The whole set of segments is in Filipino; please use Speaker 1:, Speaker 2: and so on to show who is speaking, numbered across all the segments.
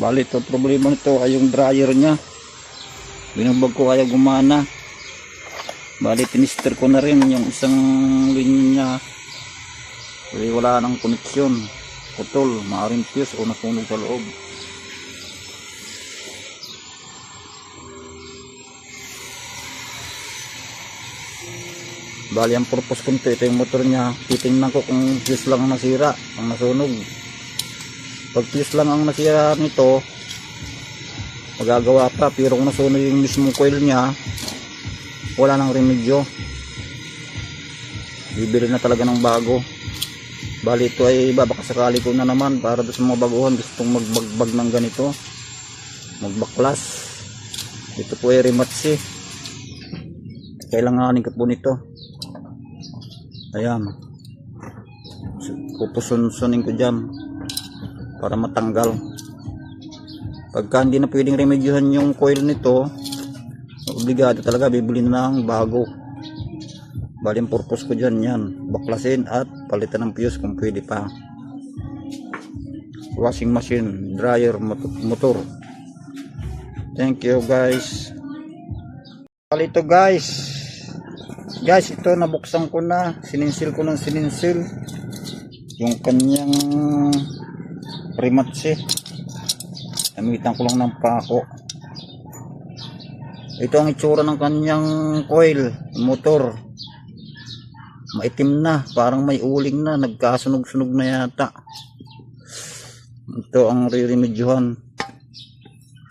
Speaker 1: Bali ito, problema nito ay yung dryer niya. Binubag ko kaya gumana. Bali, tinister ko na rin yung isang linya niya. Kasi wala nang koneksyon. Putol, maaaring fuse o nasunog sa loob. Bali, ang purpose ko nito, ito yung motor niya. Titingnan ko kung fuse lang ang nasira, ang nasunog. Pag fuse lang ang nasira nito, magagawa pa. Pero kung nasunog yung mismong coil niya, wala nang remedyo. Bibili na talaga ng bago. Bali ito ay babakasakali ko na naman para sa mga baguhan gustong magbagbag ng ganito. Magbaklas. Ito po ay rematch eh. Kailanganin ko po nito. Ayan. Pupusun-sunin ko dyan para matanggal. Pagka hindi na pwedeng remedyohan yung coil nito, obligado talaga bibili na ng bago. Bali ang purpose ko dyan yan. Baklasin at palitan ng fuse kung pwede pa. Washing machine, dryer, mot- motor. Thank you guys. Bali guys. Guys, ito nabuksan ko na. Sininsil ko ng sininsil. Yung kanyang rematch Gamitan ko lang ng pako. Ito ang itsura ng kanyang coil, motor. Maitim na, parang may uling na, nagkasunog-sunog na yata. Ito ang riremedyohan.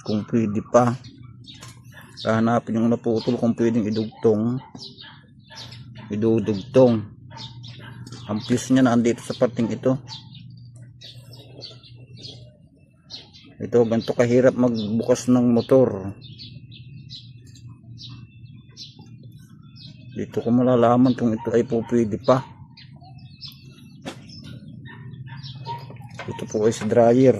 Speaker 1: Kung pwede pa. Hanapin yung naputol kung pwedeng idugtong. Idudugtong. Ang fuse niya na andito sa parting ito. Ito, ganito kahirap magbukas ng motor. Dito ko malalaman kung ito ay po pwede pa. Ito po ay si dryer.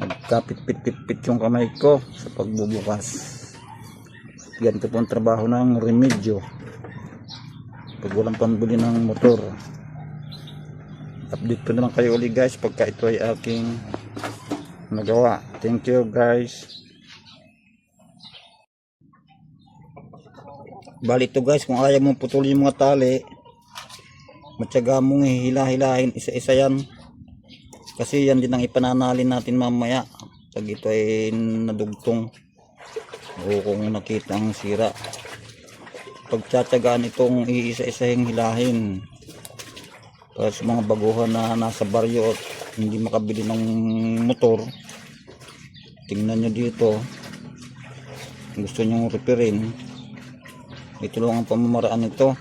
Speaker 1: Nagkapit-pit-pit yung kamay ko sa pagbubukas. Ganito po ang trabaho ng remedyo. Pag walang pambili ng motor. Update ko na lang kayo ulit guys pagka ito ay aking nagawa. Thank you guys. Bali ito guys, kung ayaw mong putulin yung mga tali, matyaga mong hihila-hilahin isa-isa yan. Kasi yan din ang ipananalin natin mamaya. Pag ito ay nadugtong o kung nakita ang sira. Pagtsatsagaan itong iisa-isahing hilahin. Para sa mga baguhan na nasa baryo at hindi makabili ng motor, tingnan nyo dito. Kung gusto nyo reparin, ito lang ang pamamaraan nito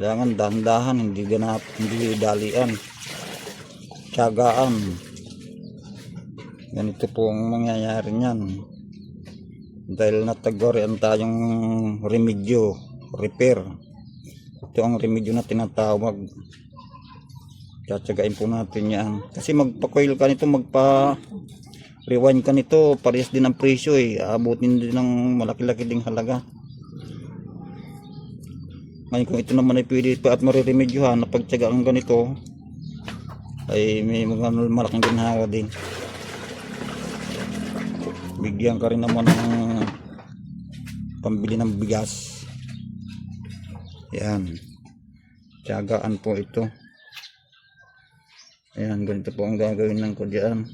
Speaker 1: kailangan dahan-dahan hindi ganap hindi dalian tiyagaan. Ganito po ang mangyayari niyan. Dahil natagorian tayong remedyo repair ito ang remedyo na tinatawag. Tsatsagain po natin yan. Kasi magpa-coil ka nito magpa rewind ka nito parehas din ang presyo eh. Aabutin din ng malaki-laki ding halaga. Ngayon kung ito naman ay pwede pa at mariremedyohan na pagtsagaan ganito ay may mga malaking ginhawa din. Bigyan ka rin naman ng pambili ng bigas yan tsagaan po ito. Ayan ganito po ang gagawin ng ko dyan.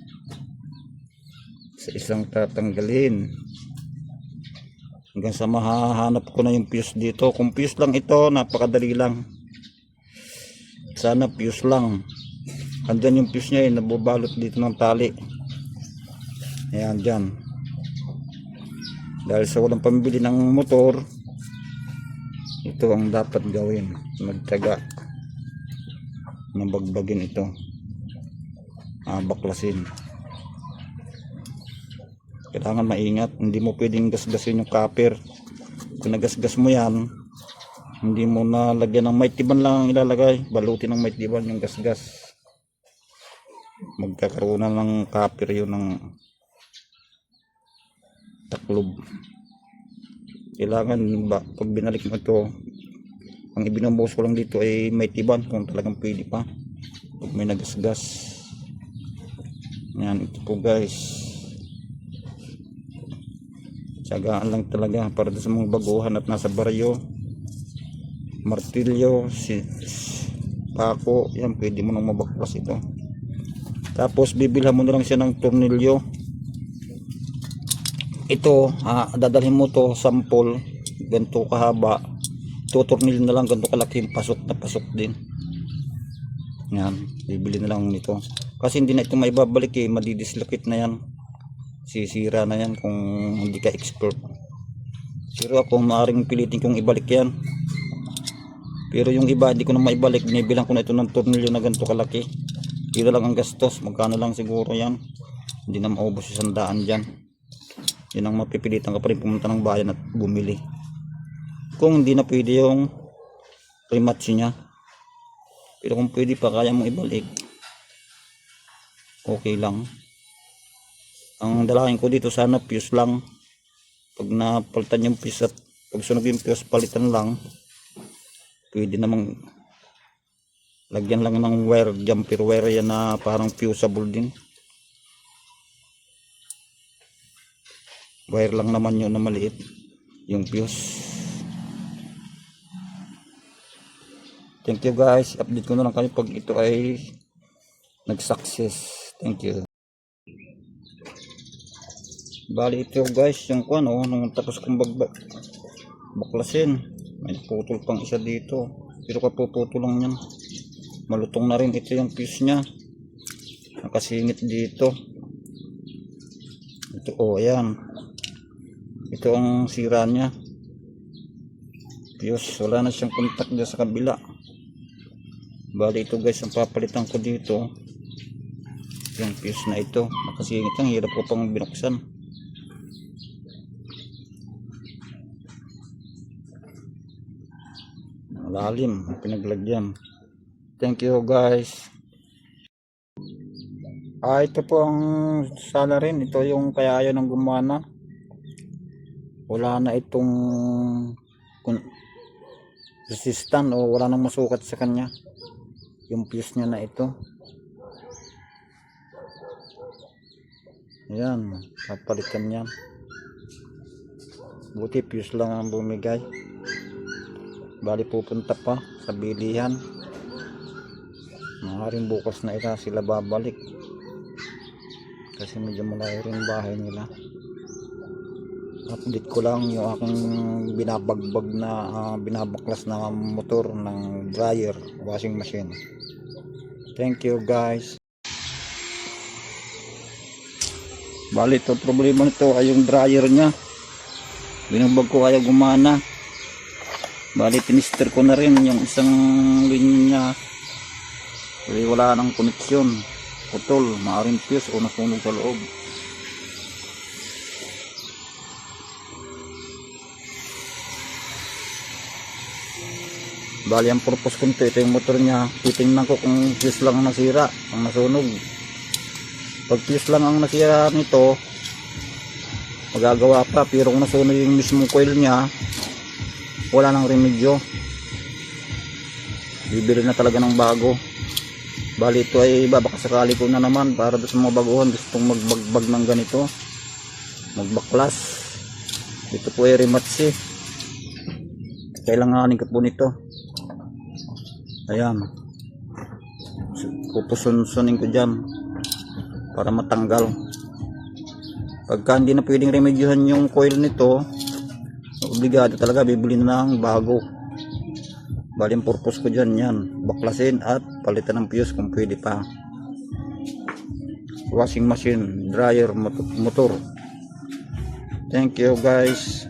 Speaker 1: Sa isang tatanggalin. Hanggang sa mahahanap ko na yung fuse dito. Kung fuse lang ito napakadali lang. Sana fuse lang. Andyan yung fuse nya eh nabubalot dito ng tali. Ayan dyan. Dahil sa walang pambili ng motor ito ang dapat gawin. Magtaga na bagbagin ito. Ah, baklasin kailangan maingat. Hindi mo pwedeng gasgasin yung copper kung nagasgas mo yan hindi mo na lagyan ng maitiban lang ang ilalagay. Balutin ng maitiban yung gasgas. Magkakaroon na ng copper yun ng taklob kailangan ba, pag binalik mo ito ang ibinubuhos ko lang dito ay may tiban kung talagang pwede pa pag may nagasgas Yan, ito po guys. Tsagaan lang talaga para sa mga baguhan at nasa baryo. Martilyo, si, pako, yan pwede mo nang mabaklas ito. Tapos bibilhan mo na lang siya ng tornilyo. Ito, ah, dadalhin mo to sample, ganito kahaba. Tutornil na lang ganito kalaki, pasok na pasok din. Yan, bibili na lang nito. Kasi hindi na ito maibabalik eh, madidislocate na yan. Sisira na yan kung hindi ka expert. Pero ako maaaring pilitin kong ibalik yan. Pero yung iba hindi ko na maibalik, binibilang ko na ito ng tornilyo na ganito kalaki. Kilo lang ang gastos, magkano lang siguro yan. Hindi na maubos yung sandaan dyan. Yan ang mapipilitan ka pa rin pumunta ng bayan at bumili. Kung hindi na pwede yung rematch niya. Pero kung pwede pa, kaya mong ibalik. Okay lang. Ang dalangin ko dito sana fuse lang. Pag napalitan yung fuse at pag sunog yung fuse, palitan lang. Pwede namang lagyan lang ng wire, jumper wire yan na parang fuseable din. Wire lang naman yun na maliit. Yung fuse. Thank you guys. Update ko na lang kayo pag ito ay nag-success. Thank you. Bali ito guys, yung kuan oh, nung tapos kong bagbak baklasin. May putol pang isa dito. Pero kapuputol lang yan. Malutong na rin ito yung fuse niya. Nakasingit dito. Ito oh, ayan. Ito ang sira niya. Fuse, wala na siyang contact dyan sa kabila. Bali ito guys, ang papalitan ko dito. Yung fuse na ito. Nakasingit lang, hirap ko pang binuksan. Malalim, ang pinaglagyan. Thank you guys. Ah, ito po ang sala rin. Ito yung kaya ayaw ng gumana. Wala na itong kun- resistant o wala nang masukat sa kanya. Yung fuse niya na ito. Ayan, papalitan yan. Buti fuse lang ang bumigay. Bali pupunta pa sa bilihan. Maaaring bukas na ita sila babalik. Kasi medyo malayo rin bahay nila. Update ko lang yung aking binabagbag na ah, binabaklas na motor ng dryer, washing machine. Thank you guys. Bali ito problema nito ay yung dryer niya. Binabag ko kaya gumana. Bali, tinister ko na rin yung isang linya. Kasi wala nang koneksyon. Putol, maaring fuse o nasunog sa loob. Bali, ang purpose ko nito, ito yung motor niya. Titingnan ko kung fuse lang ang nasira, ang nasunog. Pag fuse lang ang nasira nito, magagawa pa. Pero kung nasunog yung mismong coil niya, wala nang remedyo bibili na talaga ng bago bali ito ay babakasakali ko na naman para sa mga baguhan gustong magbagbag ng ganito magbaklas ito po ay rematch eh kailanganin ko po nito ayan. Pupusunsunin ko dyan para matanggal. Pagka hindi na pwedeng remedyohan yung coil nito obligado talaga bibili na ng bago. Bali purpose ko dyan yan baklasin at palitan ng fuse kung pwede pa. Washing machine dryer mot- motor. Thank you guys